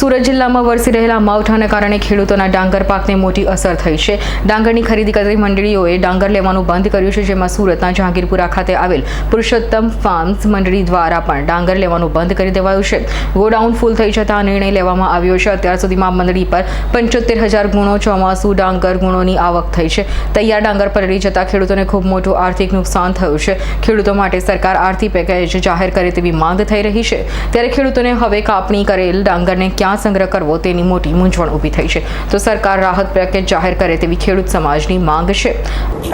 સુરત જિલ્લામાં વરસી રહેલા માવઠાને કારણે ખેડૂતોના ડાંગર પાકને મોટી અસર થઈ છે. ડાંગરની ખરીદી કરતી મંડળીઓએ ડાંગર લેવાનું બંધ કર્યું છે, જેમાં સુરતના જહાંગીરપુરા ખાતે આવેલ પુરુષોત્તમ ફાર્મ્સ મંડળી દ્વારા પણ ડાંગર લેવાનું બંધ કરી દેવાયું છે. ગોડાઉન ફૂલ થઈ જતા નિર્ણય લેવામાં આવ્યો છે. અત્યાર સુધીમાં મંડળી પર પંચોતેર હજાર ગુણો ચોમાસુ ડાંગર ગુણોની આવક થઈ છે. તૈયાર ડાંગર પલળી જતા ખેડૂતોને ખૂબ મોટું આર્થિક નુકસાન થયું છે. ખેડૂતો માટે સરકાર આર્થિક પેકેજ જાહેર કરે તેવી માંગ થઈ રહી છે. ત્યારે ખેડૂતોને હવે કાપણી કરેલ ડાંગરને ક્યાં સંગ્રહ કરવો તેની મોટી મૂંઝવણ ઊભી થઈ છે. તો સરકાર રાહત પેકેજ જાહેર કરે તેવી ખેડૂત સમાજની માંગ છે.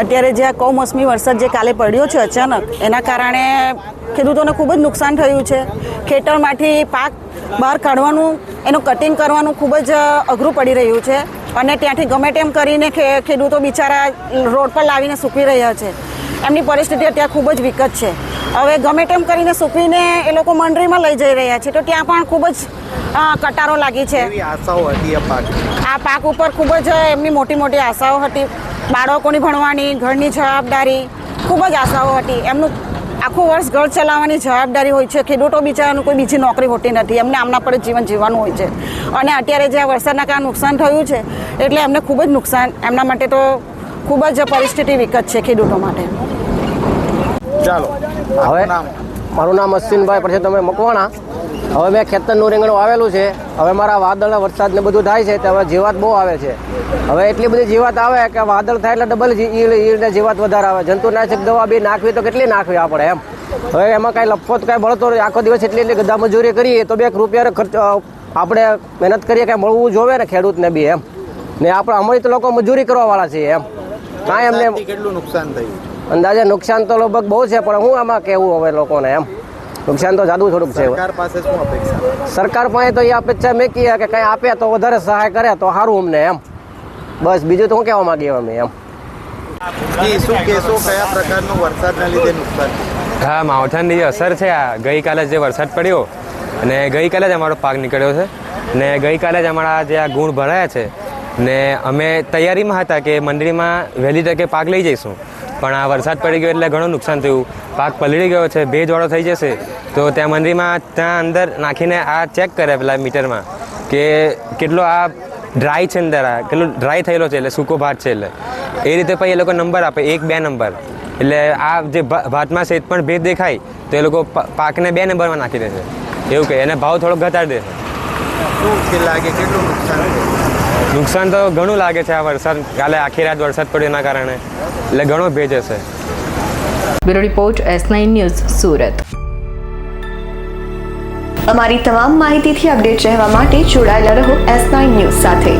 અત્યારે જે આ કમોસમી વરસાદ જે કાલે પડ્યો છે અચાનક, એના કારણે ખેડૂતોને ખૂબ જ નુકસાન થયું છે. ખેતરમાંથી પાક બહાર કાઢવાનું, એનું કટિંગ કરવાનું ખૂબ જ અઘરું પડી રહ્યું છે. અને ત્યાંથી ગમે તેમ કરીને ખેડૂતો બિચારા રોડ પર લાવીને સૂકવી રહ્યા છે. એમની પરિસ્થિતિ અત્યારે ખૂબ જ વિકટ છે. હવે ગમે તેમ કરીને સૂકવીને એ લોકો મંડળીમાં લઈ જઈ રહ્યા છે તો ત્યાં પણ ખૂબ જ કટારો લાગી છે. એવી આશાઓ હતી આ પાક? ઉપર ખૂબ જ એમની મોટી મોટી આશાઓ હતી. બાળકોની ભણવાની ઘરની જવાબદારી ખૂબ જ આશાઓ હતી. એમનું આખું વર્ષ ઘર ચલાવવાની જવાબદારી હોય છે. ખેડૂતો બિચારાનું કોઈ બીજી નોકરી હોતી નથી. એમને આમના પર જીવન જીવવાનું હોય છે. અને અત્યારે જે આ વરસાદના કારણે નુકસાન થયું છે એટલે એમને ખૂબ જ નુકસાન. એમના માટે તો ખૂબ જ પરિસ્થિતિ વિકટ છે ખેડૂતો માટે. ચાલો હવે મારું નામ અશ્વિનભાઈ પછી તમે મકવાણા. હવે મેં ખેતરનું રીંગણું આવેલું છે. હવે મારા વાદળ વરસાદ ને બધું થાય છે તો હવે જીવાત બહુ આવે છે. હવે એટલી બધી જીવાત આવે કે વાદળ થાય એટલે ડબલ ઈલ ઈડ ને જીવાત વધારે આવે. જંતુનાશક દવા બી નાખવી તો કેટલી નાખવી આપણે એમ. હવે એમાં કાંઈ લફો તો કાંઈ મળતો નથી આખો દિવસ એટલી એટલી ગધા મજૂરી કરીએ તો બે એક રૂપિયા ખર્ચ આપણે મહેનત કરીએ કાંઈ મળવું જોવે ને ખેડૂતને બી એમ. ને આપણે અમારી તો લોકો મજૂરી કરવા વાળા છીએ એમ. કાંઈ અમને કેટલું નુકસાન થયું? અંદાજે નુકસાન તો લગભગ બહુ છે પણ હું આમાં કેવું હવે લોકોને એમ? નુકસાન તો જાદુ થોડુંક છે. સરકાર પાસે શું અપેક્ષા? સરકાર પાસે તો એ અપેક્ષા મેં કીએ કે કંઈ આપે તો વધારે સહાય કરે તો સારું અમને એમ. બસ બીજું તો હું કહેવા માંગીએ અમે એમ. જી શું કહેશો? કયા પ્રકારનું વરસાદના લીધે નુકસાન? હા માવઠાની જે અસર છે આ ગઈકાલે જે વરસાદ પડ્યો અને ગઈકાલે જ અમારો પાક નીકળ્યો છે ને ગઈકાલે જ અમારા જે આ ગુણ ભરાયા છે ને અમે તૈયારીમાં હતા કે મંડળીમાં વહેલી તકે પાક લઈ જઈશું. પણ આ વરસાદ પડી ગયો એટલે ઘણું નુકસાન થયું. પાક પલળી ગયો છે, ભેજવાળો થઈ જશે. તો ત્યાં મંડળીમાં ત્યાં અંદર નાખીને આ ચેક કરે પેલા મીટરમાં કે કેટલો આ ડ્રાય છે અંદર આ, કેટલો ડ્રાય થયેલો છે એટલે સૂકો ભાત છે એટલે. એ રીતે પછી એ લોકો નંબર આપે, એક બે નંબર એટલે આ જે ભાતમાં છે પણ ભેદ દેખાય, તો એ લોકો પાકને બે નંબરમાં નાખી દેશે. એવું કહે, એને ભાવ થોડોક ઘટાડી દેશે. શું લાગે, કેટલું નુકસાન નુકસાન તો ઘણું લાગે છે આ વરસાદ. કાલે આખી રાત વરસાદ પડ્યો એના કારણે. એટલે ઘણો ભેજ હશે. Bureau report, S nine news, Surat. અમારી તમામ માહિતીથી અપડેટ રહેવા માટે જોડાયેલા રહો એસ નાઇન ન્યૂઝ સાથે.